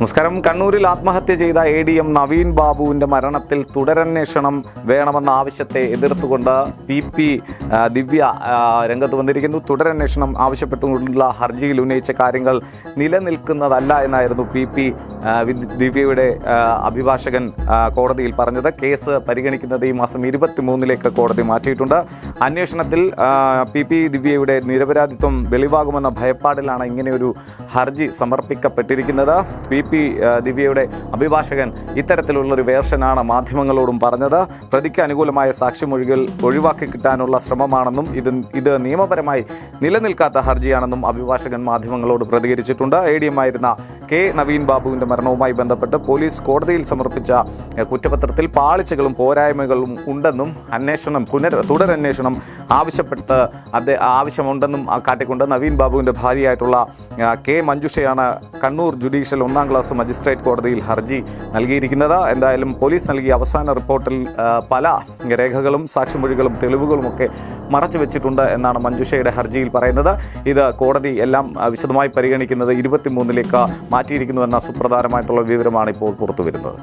നമസ്കാരം. കണ്ണൂരിൽ ആത്മഹത്യ ചെയ്ത എ ഡി എം നവീൻ ബാബുവിന്റെ മരണത്തിൽ തുടരന്വേഷണം വേണമെന്ന ആവശ്യത്തെ എതിർത്തുകൊണ്ട് പി പി ദിവ്യ രംഗത്ത് വന്നിരിക്കുന്നു. തുടരന്വേഷണം ആവശ്യപ്പെട്ടുകൊണ്ടുള്ള ഹർജിയിൽ ഉന്നയിച്ച കാര്യങ്ങൾ നിലനിൽക്കുന്നതല്ല എന്നായിരുന്നു പി പി ദിവ്യയുടെ അഭിഭാഷകൻ കോടതിയിൽ പറഞ്ഞത്. കേസ് പരിഗണിക്കുന്നത് ഈ മാസം ഇരുപത്തിമൂന്നിലേക്ക് കോടതി മാറ്റിയിട്ടുണ്ട്. അന്വേഷണത്തിൽ പി പി ദിവ്യയുടെ നിരപരാധിത്വം വെളിവാകുമെന്ന ഭയപ്പാടിലാണ് ഇങ്ങനെയൊരു ഹർജി സമർപ്പിക്കപ്പെട്ടിരിക്കുന്നത്. പി പി ദിവ്യയുടെ അഭിഭാഷകൻ ഇത്തരത്തിലുള്ളൊരു വേർഷനാണ് മാധ്യമങ്ങളോടും പറഞ്ഞത്. പ്രതിക്ക് അനുകൂലമായ സാക്ഷിമൊഴികൾ ഒഴിവാക്കി കിട്ടാനുള്ള ശ്രമമാണെന്നും ഇത് ഇത് നിയമപരമായി നിലനിൽക്കാത്ത ഹർജിയാണെന്നും അഭിഭാഷകൻ മാധ്യമങ്ങളോട് പ്രതികരിച്ചിട്ടുണ്ട്. എ ഡി എം ആയിരുന്ന കെ. നവീൻ ബാബുവിന്റെ മരണവുമായി ബന്ധപ്പെട്ട് പോലീസ് കോടതിയിൽ സമർപ്പിച്ച കുറ്റപത്രത്തിൽ പാളിച്ചകളും പോരായ്മകളും ഉണ്ടെന്നും അന്വേഷണം പുനർ തുടരന്വേഷണം ആവശ്യപ്പെട്ട് അദ്ദേഹം ആവശ്യമുണ്ടെന്നും കാട്ടിക്കൊണ്ട് നവീൻ ബാബുവിന്റെ ഭാര്യയായിട്ടുള്ള കെ. മഞ്ജുഷയാണ് കണ്ണൂർ ജുഡീഷ്യൽ ഒന്നാം ക്ലാസ് മജിസ്ട്രേറ്റ് കോടതിയിൽ ഹർജി നൽകിയിരിക്കുന്നത്. എന്തായാലും പോലീസ് നൽകിയ അവസാന റിപ്പോർട്ടിൽ പല രേഖകളും സാക്ഷിമൊഴികളും തെളിവുകളുമൊക്കെ മറച്ചു വെച്ചിട്ടുണ്ട് എന്നാണ് മഞ്ജുഷയുടെ ഹർജിയിൽ പറയുന്നത്. ഇത് കോടതി എല്ലാം വിശദമായി പരിഗണിക്കുന്നത് ഇരുപത്തിമൂന്നിലേക്ക് മാറ്റിയിരിക്കുന്നുവെന്ന സുപ്രധാനമായിട്ടുള്ള വിവരമാണ് ഇപ്പോൾ പുറത്തുവരുന്നത്.